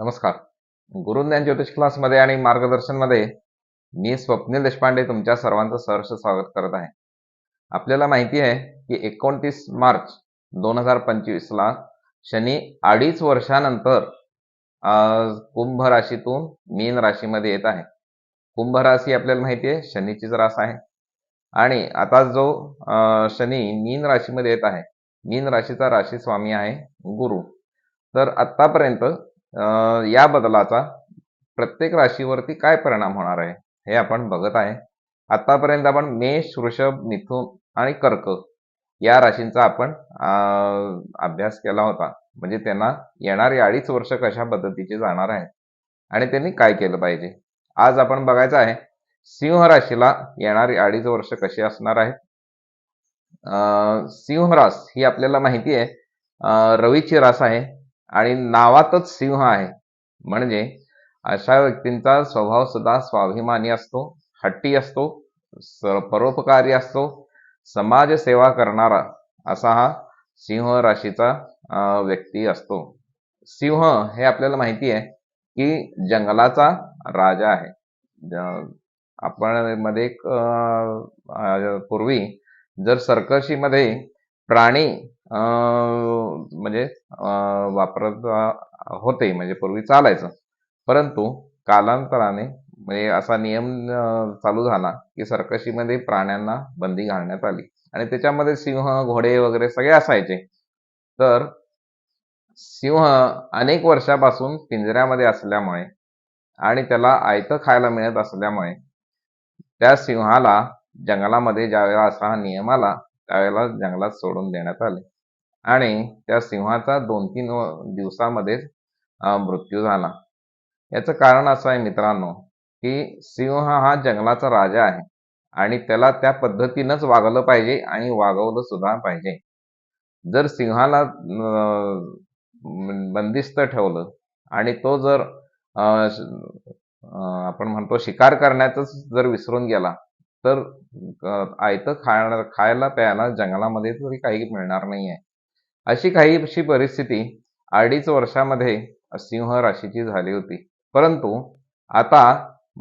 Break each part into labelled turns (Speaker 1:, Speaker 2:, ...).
Speaker 1: नमस्कार. गुरुज्ञान ज्योतिष क्लासमध्ये आणि मार्गदर्शनमध्ये मी स्वप्नील देशपांडे तुमच्या सर्वांचं सहर्ष स्वागत करत आहे. आपल्याला माहिती आहे की एकोणतीस मार्च दोन हजार पंचवीसला शनी अडीच वर्षानंतर कुंभ राशीतून मीन राशीमध्ये येत आहे. कुंभ राशी आपल्याला माहिती आहे शनीचीच रास आहे. आणि आता जो शनी मीन राशीमध्ये येत आहे मीन राशीचा राशी स्वामी आहे गुरु. तर आतापर्यंत या बदलाचा प्रत्येक राशीवरती काय परिणाम होणार आहे हे आपण बघत आहे. आतापर्यंत आपण मेष वृषभ मिथुन आणि कर्क या राशींचा आपण अभ्यास केला होता. म्हणजे त्यांना येणारी अडीच वर्ष कशा पद्धतीचे जाणार आहेत आणि त्यांनी काय केलं पाहिजे. आज आपण बघायचं आहे सिंह राशीला येणारी अडीच वर्ष कशी असणार आहेत? सिंह रास ही आपल्याला माहिती आहे रवीची रास आहे. आणि नावातच सिंह आहे. म्हणजे अशा व्यक्तींचा स्वभाव सुद्धा स्वाभिमानी असतो हट्टी असतो स- परोपकारी असतो समाजसेवा करणारा असा हा सिंह राशीचा व्यक्ती असतो. सिंह हे आपल्याला माहिती आहे की जंगलाचा राजा आहे. आपण मध्ये एक पूर्वी जर सर्कशीमध्ये प्राणी म्हणजे वापरत होते. म्हणजे पूर्वी चालायचं. परंतु कालांतराने म्हणजे असा नियम चालू झाला की सर्कशीमध्ये प्राण्यांना बंदी घालण्यात आली. आणि त्याच्यामध्ये सिंह घोडे वगैरे सगळे असायचे. तर सिंह अनेक वर्षापासून पिंजऱ्यामध्ये असल्यामुळे आणि त्याला आयतं खायला मिळत असल्यामुळे त्या सिंहाला जंगलामध्ये ज्यावेळेला असा नियम आला त्यावेळेला जंगलात सोडून देण्यात आले. आणि त्या सिंहाचा दोन तीन दिवसामध्येच मृत्यू झाला. याचं कारण असं आहे मित्रांनो की सिंह हा जंगलाचा राजा आहे आणि त्याला त्या पद्धतीनंच वागलं पाहिजे आणि वागवलं सुद्धा पाहिजे. जर सिंहाला बंदिस्त ठेवलं आणि तो जर अं, आपण म्हणतो शिकार करण्यातच जर विसरून गेला तर आयतं खायला खायला प्यायला जंगलामध्ये तरी काही मिळणार नाही आहे अशी काहीशी परिस्थिती अडीच वर्षामध्ये सिंह राशीची झाली होती. परंतु आता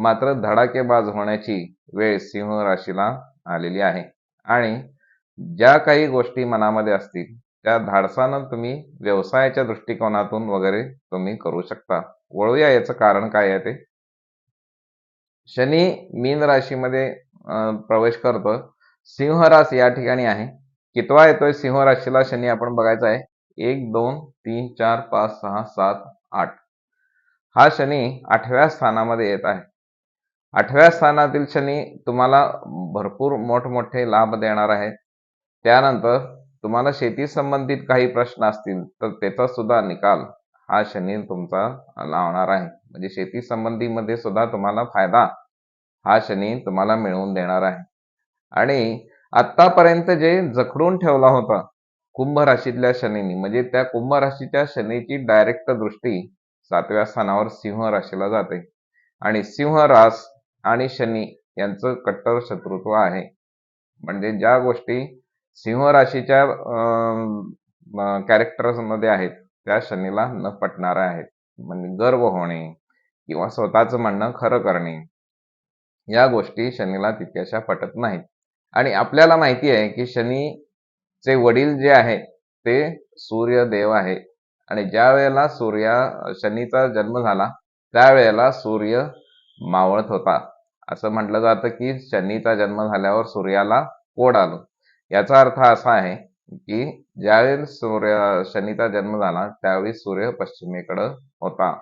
Speaker 1: मात्र धडाकेबाज होण्याची वेळ सिंह राशीला आलेली आहे. आणि ज्या काही गोष्टी मनामध्ये असतील त्या धाडसानं तुम्ही व्यवसायाच्या दृष्टिकोनातून वगैरे तुम्ही करू शकता. वळूया याचं कारण काय आहे ते. शनी मीन राशीमध्ये प्रवेश करतो सिंह रास या ठिकाणी आहे. कितवा येतोय? सिंह राशीला शनी आपण बघायचा आहे. एक दोन तीन चार पाच सहा सात आठ. हा शनी आठव्या स्थानामध्ये येत आहे. आठव्या स्थानातील शनी तुम्हाला भरपूर मोठमोठे लाभ देणार आहे. त्यानंतर तुम्हाला शेती संबंधित काही प्रश्न असतील तर त्याचा सुद्धा निकाल हा शनी तुमचा लावणार आहे. म्हणजे शेती संबंधीमध्ये सुद्धा तुम्हाला फायदा हा शनी तुम्हाला मिळवून देणार आहे. आणि आतापर्यंत जे जखडून ठेवला होता कुंभ राशीतल्या शनीनी म्हणजे त्या कुंभ राशीच्या शनीची डायरेक्ट दृष्टी सातव्या स्थानावर सिंह राशीला जाते. आणि सिंह रास आणि शनी यांचं कट्टर शत्रुत्व आहे. म्हणजे ज्या गोष्टी सिंह राशीच्या कॅरेक्टर्समध्ये आहेत त्या शनीला न पटणाऱ्या आहेत. म्हणजे गर्व होणे किंवा स्वतःचं म्हणणं खरं करणे या गोष्टी शनीला तितक्याशा पटत नाहीत. आणि आपल्याला माहिती आहे की शनीचे वडील जे आहे ते सूर्यदेव आहे. आणि ज्या वेळेला सूर्या शनीचा जन्म झाला त्यावेळेला सूर्य मावळत होता. असं म्हटलं जातं की शनीचा जन्म झाल्यावर सूर्याला कोड आलो. याचा अर्थ असा आहे की ज्यावेळी सूर्य शनीचा जन्म झाला त्यावेळी सूर्य पश्चिमेकडं होता.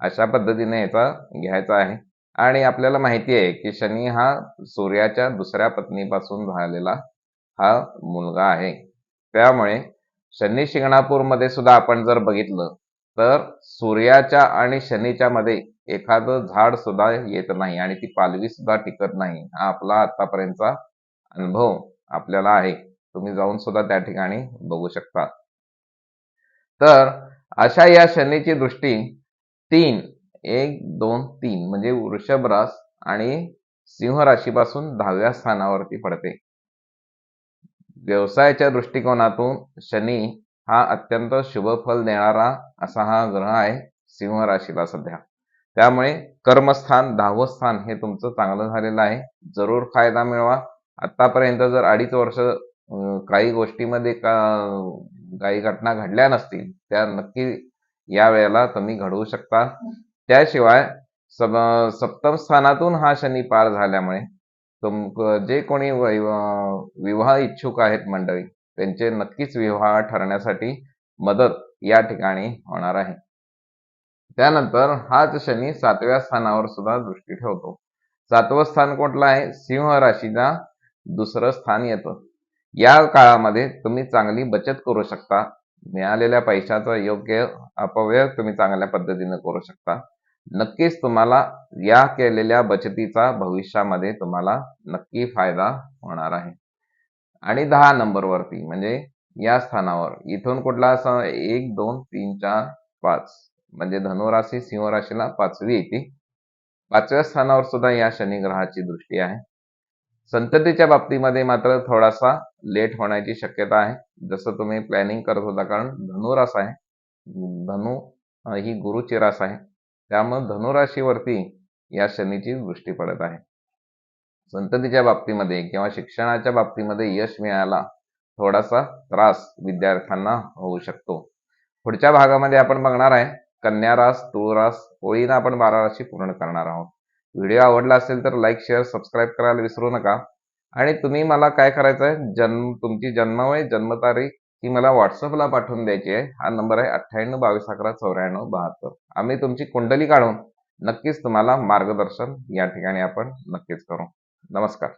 Speaker 1: अशा पद्धतीने याचा घ्यायचा आहे. आणि आपल्याला माहिती आहे की शनी हा सूर्याच्या दुसऱ्या पत्नीपासून झालेला हा मुलगा आहे. त्यामुळे शनी शिंगणापूरमध्ये सुद्धा आपण जर बघितलं तर सूर्याच्या आणि शनीच्या मध्ये एखादं झाड सुद्धा येत नाही आणि ती पालवी सुद्धा टिकत नाही. हा आपला आतापर्यंतचा अनुभव आपल्याला आहे. तुम्ही जाऊन सुद्धा त्या ठिकाणी बघू शकता. तर अशा या शनीची दृष्टी तीन एक दोन तीन. म्हणजे वृषभ रास आणि सिंह राशीपासून दहाव्या स्थानावरती पडते. व्यवसायाच्या दृष्टिकोनातून शनी हा अत्यंत शुभ फल देणारा असा हा ग्रह आहे सिंह राशीला सध्या. त्यामुळे कर्मस्थान दहावं स्थान हे तुमचं चांगलं झालेलं आहे. जरूर फायदा मिळवा. आतापर्यंत जर अडीच वर्ष काही गोष्टीमध्ये का काही घटना घडल्या नसतील त्या नक्की या वेळेला तुम्ही घडवू शकता. त्याशिवाय सब सप्तम स्थानातून हा शनी पार झाल्यामुळे तुम जे कोणी वै- विवाह इच्छुक आहेत मंडळी त्यांचे नक्कीच विवाह ठरण्यासाठी मदत या ठिकाणी होणार आहे. त्यानंतर हाच शनी सातव्या स्थानावर सुद्धा दृष्टी ठेवतो. सातवं स्थान कोणतं आहे? सिंह राशीला दुसरं स्थान येतं. या काळामध्ये तुम्ही चांगली बचत करू शकता. मिळालेल्या पैशाचा योग्य अपव्यय तुम्ही चांगल्या पद्धतीने करू शकता. नक्कीच तुम्हाला या केलेल्या बचतीचा भविष्यामध्ये तुम्हाला नक्की फायदा होणार आहे. आणि दहा नंबरवरती म्हणजे या स्थानावर इथून कुठला असं एक दोन तीन चार पाच म्हणजे धनुराशी सिंह राशीला पाचवी येते. पाचव्या स्थानावर सुद्धा या शनी ग्रहाची दृष्टी आहे. संततीच्या बाबतीमध्ये मात्र थोडासा लेट होण्याची शक्यता आहे. जसं तुम्ही प्लॅनिंग करत होता कारण धनुरास आहे. धनु ही गुरुची रास आहे. त्यामुळे धनुराशीवरती या शनीची दृष्टी पडत आहे. संततीच्या बाबतीमध्ये किंवा शिक्षणाच्या बाबतीमध्ये यश मिळायला थोडासा त्रास विद्यार्थ्यांना होऊ शकतो. पुढच्या भागामध्ये आपण बघणार आहे कन्या रास तुळ रास होळीनं आपण बारा राशी पूर्ण करणार आहोत. व्हिडिओ आवडला असेल तर लाईक शेअर सबस्क्राईब करायला विसरू नका. आणि तुम्ही मला काय करायचं आहे जन्म तुमची जन्मवय जन्मतारीख ती मला व्हॉट्सअपला पाठवून द्यायची आहे. हा नंबर आहे अठ्ठ्याण्णव बावीस अकरा चौऱ्याण्णव बहात्तर. आम्ही तुमची कुंडली काढून नक्कीच तुम्हाला मार्गदर्शन या ठिकाणी आपण नक्कीच करू. नमस्कार.